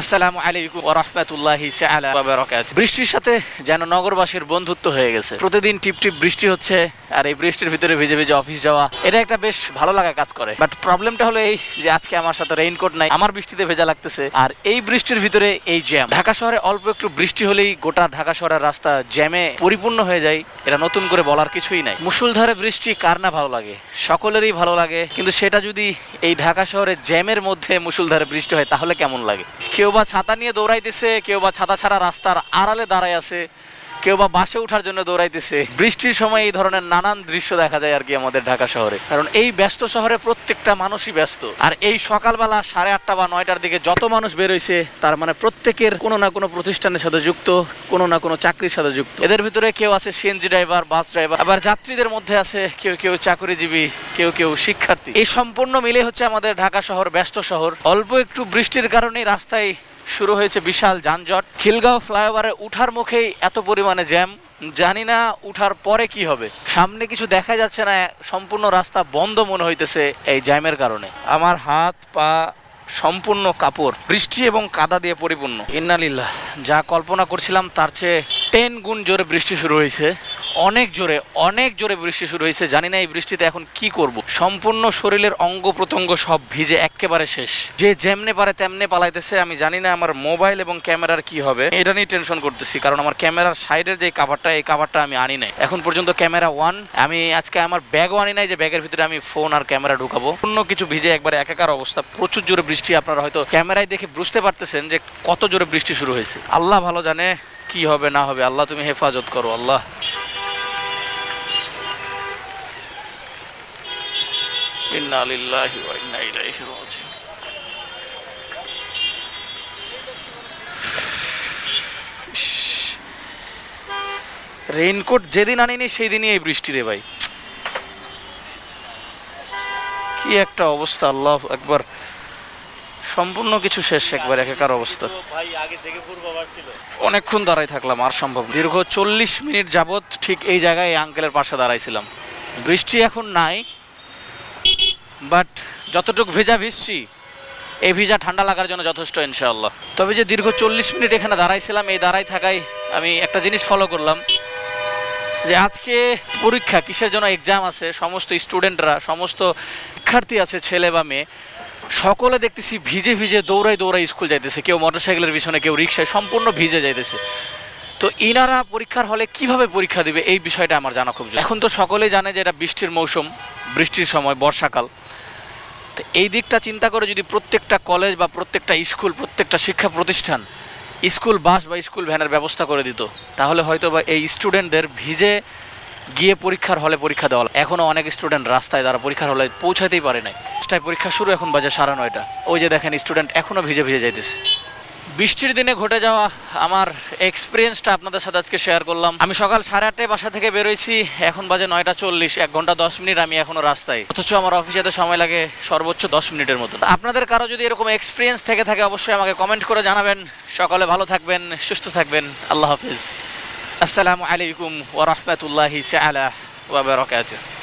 আসসালামু আলাইকুম বৃষ্টির সাথে যেন নগরবাসীর বন্ধুত্ব হয়ে গেছে। প্রতিদিন টিপ টিপ বৃষ্টি হচ্ছে আর এই বৃষ্টির ভিতরে ভিজে ভিজে অফিস যাওয়া, এটা একটা বেশ ভালো লাগা কাজ করে। বাট প্রবলেমটা হলো এই যে আজকে আমার সাথে রেইনকোট নাই, আমার বৃষ্টিতে ভেজা লাগতেছে। আর এই বৃষ্টির ভিতরে এই জ্যাম ঢাকা শহরে অল্প একটু বৃষ্টি হলেই গোটা ঢাকা শহরের রাস্তা জ্যামে পরিপূর্ণ হয়ে যায়। এটা নতুন করে বলার কিছুই নাই। মুষলধারে বৃষ্টি কার না ভালো লাগে? সকলেরই ভালো লাগে। কিন্তু সেটা যদি এই ঢাকা শহরে জ্যামের মধ্যে মুষলধারে বৃষ্টি হয়, তাহলে কেমন লাগে? কেউ বা ছাতা নিয়ে দৌড়াইতেছে কেউ বা ছাতা ছাড়া রাস্তার আড়ালে দাঁড়ায় আছে। কেউ বা বাসে ওঠার জন্য দৌড়াইতেছে। বৃষ্টির সময় এই ধরনের নানান দৃশ্য দেখা যায় আর কি আমাদের ঢাকা শহরে। কারণ এই ব্যস্ত শহরে প্রত্যেকটা মানুষই ব্যস্ত। আর এই সকালবেলা সাড়ে আটটা বা নয়টার দিকে যত মানুষ বেরোইছে তার মানে প্রত্যেকের কোনো না কোনো প্রতিষ্ঠানের সাথে যুক্ত, কোনো না কোনো চাকরির সাথে যুক্ত। এদের ভিতরে কেউ আছে সিএনজি ড্রাইভার বাস ড্রাইভার আবার যাত্রীদের মধ্যে আছে কেউ কেউ চাকরিজীবী, কেউ কেউ শিক্ষার্থী। এই সম্পূর্ণ মিলে হচ্ছে আমাদের ঢাকা শহর ব্যস্ত শহর। অল্প একটু বৃষ্টির কারণে রাস্তায় শুরু হয়েছে বিশাল যানজট। খিলগাঁও ফ্লাইওভারে উঠার মুখেই এত পরিমাণে জ্যাম। জানি না উঠার পরে কি হবে। সামনে কিছু দেখা যাচ্ছে না, সম্পূর্ণ রাস্তা বন্ধ মনে হইতেছে এই জ্যামের কারণে। আমার হাত, পা সম্পূর্ণ কাপড়, বৃষ্টি এবং কাদা দিয়ে পরিপূর্ণ। ইন্নালিল্লাহ, যা কল্পনা করছিলাম তার চেয়ে টেন গুণ জোরে বৃষ্টি শুরু হয়েছে। অনেক জোরে অনেক জোরে বৃষ্টি শুরু হয়েছে। জানি না এই বৃষ্টিতে এখন কি করব। সম্পূর্ণ শরীরের অঙ্গ প্রত্যঙ্গ সব ভিজে একেবারে শেষ। যে যেমনে পারে তেমনে পালাইতেছে, আমি জানি না আমার মোবাইল এবং ক্যামেরার কি হবে। এটা নিয়ে টেনশন করতেছি, কারণ আমার ক্যামেরার সাইডের যে কাভারটা এই কাভারটা আমি আনি নাই। এখন পর্যন্ত ক্যামেরা ওয়ান আমি আজকে আমার ব্যাগও আনি নাই যে ব্যাগের ভিতরে আমি ফোন আর ক্যামেরা ঢুকাবো। অন্য কিছু ভিজে একবারে একাকার অবস্থা, প্রচুর জোরে বৃষ্টি, আপনারা হয়তো ক্যামেরায় দেখে বুঝতে পারতেছেন যে কত জোরে বৃষ্টি শুরু হয়েছে। আল্লাহ ভালো জানে কি হবে, না হবে। আল্লাহ তুমি হেফাজত করো, আল্লাহ। রেইনকোট যেদিন আনিনি সেই দিনই এই বৃষ্টি রে ভাই। কি একটা অবস্থা, আল্লাহ একবার সম্পূর্ণ কিছু শেষ একবার, একাকার অবস্থা। অনেকক্ষণ দাঁড়াই থাকলাম, আর সম্ভব দীর্ঘ চল্লিশ মিনিট যাবত ঠিক এই জায়গায় আঙ্কেলের পাশে দাঁড়াইছিলাম। বৃষ্টি এখন নাই বাট যতটুকু ভেজা ভিজছি, এই ভিজা ঠান্ডা লাগার জন্য যথেষ্ট, ইনশাআল্লাহ। তবে যে দীর্ঘ চল্লিশ মিনিট এখানে দাঁড়াইছিলাম, এই দাঁড়াই থাকায় আমি একটা জিনিস ফলো করলাম, যে আজকে পরীক্ষা, কিসের জন্য এক্সাম আছে, সমস্ত স্টুডেন্টরা সমস্ত শিক্ষার্থী আছে, ছেলে বা মেয়ে, সকলে দেখতেছি ভিজে ভিজে দৌড়াই দৌড়াই স্কুল যাইতেছে। কেউ মোটরসাইকেলের পিছনে, কেউ রিক্সায়, সম্পূর্ণ ভিজে যাইতেছে। তো ইনারা পরীক্ষার হলে কীভাবে পরীক্ষা দিবে, এই বিষয়টা আমার জানা খুব। এখন তো সকলেই জানে যে এটা বৃষ্টির মৌসুম, বৃষ্টির সময়, বর্ষাকাল। তো এই দিকটা চিন্তা করে যদি প্রত্যেকটা কলেজ বা প্রত্যেকটা স্কুল, প্রত্যেকটা শিক্ষা প্রতিষ্ঠান স্কুল বাস বা স্কুল ভ্যানের ব্যবস্থা করে দিত, তাহলে হয়তো বা এই স্টুডেন্টদের ভিজে গিয়ে পরীক্ষার হলে পরীক্ষা দেওয়া এখনও অনেক স্টুডেন্ট রাস্তায় তারা পরীক্ষার হলে পৌঁছাতেই পারে নাই। পরীক্ষা শুরু এখন বাজে সাড়ে নয়টা। ওই যে দেখেন স্টুডেন্ট এখনও ভিজে ভিজে যাইতেছে। বৃষ্টির দিনে ঘটে যাওয়া আমার এক্সপিরিয়েন্সটা আপনাদের সাথে আজকে শেয়ার করলাম। আমি সকাল সাড়ে আটটায় বাসা থেকে বেরোইছি, এখন বাজে নয়টা চল্লিশ, এক ঘণ্টা দশ মিনিট, আমি এখনও রাস্তায়। অথচ আমার অফিসে তো সময় লাগে সর্বোচ্চ দশ মিনিটের মতো। আপনাদের কারও যদি এরকম এক্সপিরিয়েন্স থেকে থাকে, অবশ্যই আমাকে কমেন্ট করে জানাবেন। সকালে ভালো থাকবেন, সুস্থ থাকবেন। আল্লাহ হাফিজ। আসসালামু আলাইকুম ওরহমতুল্লাহি চালা ওয়া বারাকাতুহু।